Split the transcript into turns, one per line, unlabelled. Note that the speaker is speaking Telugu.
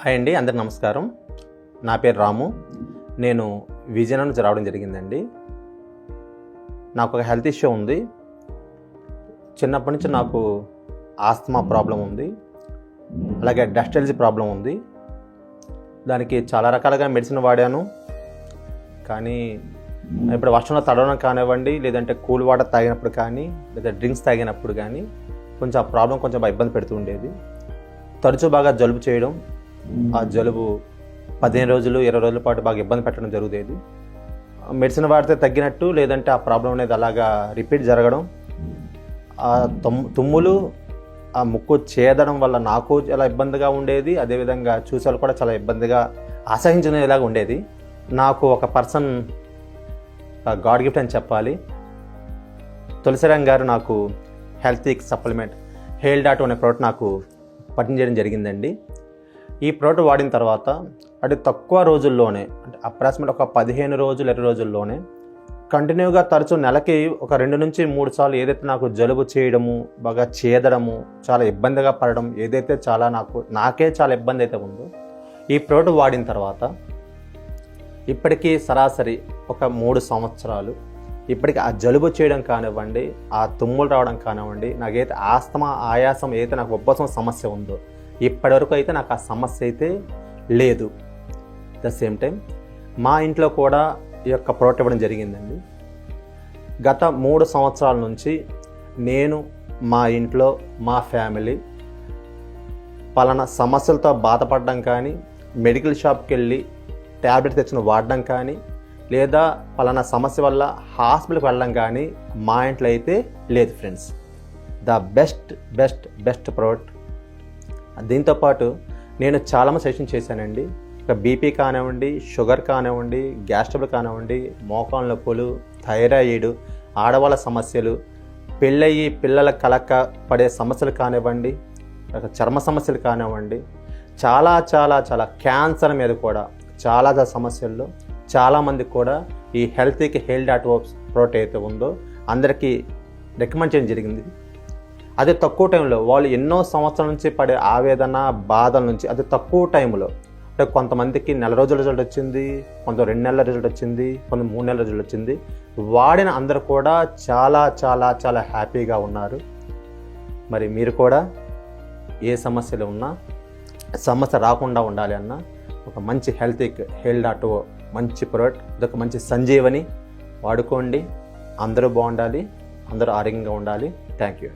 హాయ్ అండి అందరికి నమస్కారం. నా పేరు రాము. నేను విజయనగరం నుంచి రావడం జరిగిందండి. నాకు ఒక హెల్త్ ఇష్యూ ఉంది. చిన్నప్పటి నుంచి నాకు ఆస్తమా ప్రాబ్లం ఉంది. అలాగే డస్ట్ ఎలర్జీ ప్రాబ్లం ఉంది. దానికి చాలా రకాలుగా మెడిసిన్ వాడాను. కానీ ఇప్పుడు వర్షంలో తడవడం కానివ్వండి లేదంటే కూల్ వాటర్ తాగినప్పుడు కానీ లేదా డ్రింక్స్ తాగినప్పుడు కానీ కొంచెం ఆ ప్రాబ్లం కొంచెం ఇబ్బంది పెడుతూ ఉండేది. తరచూ బాగా జలుబు చేయడం ఆ జలుబు పదిహేను రోజులు ఇరవై రోజుల పాటు బాగా ఇబ్బంది పెట్టడం జరుగుతుంది. మెడిసిన్ వాడితే తగ్గినట్టు లేదంటే ఆ ప్రాబ్లం అనేది అలాగా రిపీట్ జరగడం. ఆ తుమ్ తుమ్ములు ఆ ముక్కు చేదడం వల్ల నాకు చాలా ఇబ్బందిగా ఉండేది. అదేవిధంగా చూసే కూడా చాలా ఇబ్బందిగా అసహించుకునేలాగా ఉండేది. నాకు ఒక పర్సన్ గాడ్ గిఫ్ట్ అని చెప్పాలి. తులసిరామ్ గారు నాకు హెల్తీ సప్లిమెంట్ హెయిల్ డాట్ అనే ప్రోడక్ట్ నాకు పట్టించడం జరిగిందండి. ఈ ప్రోడక్ట్ వాడిన తర్వాత అది తక్కువ రోజుల్లోనే అంటే అప్రాక్సిమేట్ ఒక పదిహేను రోజులు ఇరవై రోజుల్లోనే కంటిన్యూగా తరచు నెలకి ఒక రెండు నుంచి మూడు సార్లు ఏదైతే నాకు జలుబు చేయడము బాగా చేదడము చాలా ఇబ్బందిగా పడడం ఏదైతే చాలా నాకు నాకే చాలా ఇబ్బంది అయితే ఉందో ఈ ప్రోడక్ట్ వాడిన తర్వాత ఇప్పటికీ సరాసరి ఒక మూడు సంవత్సరాలు ఇప్పటికి ఆ జలుబు చేయడం కానివ్వండి ఆ తుమ్ములు రావడం కానివ్వండి నాకైతే ఆస్తమా ఆయాసం ఏదైతే నాకు ఉబ్బసం సమస్య ఉందో ఇప్పటివరకు అయితే నాకు ఆ సమస్య అయితే లేదు. ద సేమ్ టైం మా ఇంట్లో కూడా ఈ యొక్క ప్రోడక్ట్ ఇవ్వడం జరిగిందండి. గత మూడు సంవత్సరాల నుంచి నేను మా ఇంట్లో మా ఫ్యామిలీ పలానా సమస్యలతో బాధపడడం కానీ మెడికల్ షాప్కి వెళ్ళి ట్యాబ్లెట్ తెచ్చిన వాడడం కానీ లేదా పలానా సమస్య వల్ల హాస్పిటల్కి వెళ్ళడం కానీ మా ఇంట్లో అయితే లేదు friends the best best best product దీంతోపాటు నేను చాలామంది సజెషన్ చేశానండి. ఇక బీపీ కానివ్వండి షుగర్ కానివ్వండి గ్యాస్ ట్రబుల్ కానివ్వండి మోకాళ్ళ నొప్పులు థైరాయిడ్ ఆడవాళ్ళ సమస్యలు పెళ్ళయి పిల్లల కలక పడే సమస్యలు కానివ్వండి చర్మ సమస్యలు కానివ్వండి చాలా చాలా చాలా క్యాన్సర్ మీద కూడా చాలా చాలా సమస్యల్లో చాలామందికి కూడా ఈ హెల్తీకి హెల్త్ డాట్ వర్క్స్ ప్రోడక్ట్ అయితే ఉందో అందరికీ రికమెండ్ చేయడం జరిగింది. అదే తక్కువ టైంలో వాళ్ళు ఎన్నో సంవత్సరాల నుంచి పడే ఆవేదన బాధల నుంచి అది తక్కువ టైంలో అంటే కొంతమందికి నెల రోజుల రిజల్ట్ వచ్చింది కొంత రెండు నెలల రిజల్ట్ వచ్చింది కొంత మూడు నెలల రిజల్ట్ వచ్చింది. వాడిన అందరూ కూడా చాలా చాలా చాలా హ్యాపీగా ఉన్నారు. మరి మీరు కూడా ఏ సమస్యలు ఉన్నా సమస్య రాకుండా ఉండాలి అన్న ఒక మంచి హెల్త్ హెల్డ్ డాట్ మంచి ప్రోడక్ట్ ఇదొక మంచి సంజీవని వాడుకోండి. అందరూ బాగుండాలి అందరూ ఆరోగ్యంగా ఉండాలి. Thank you.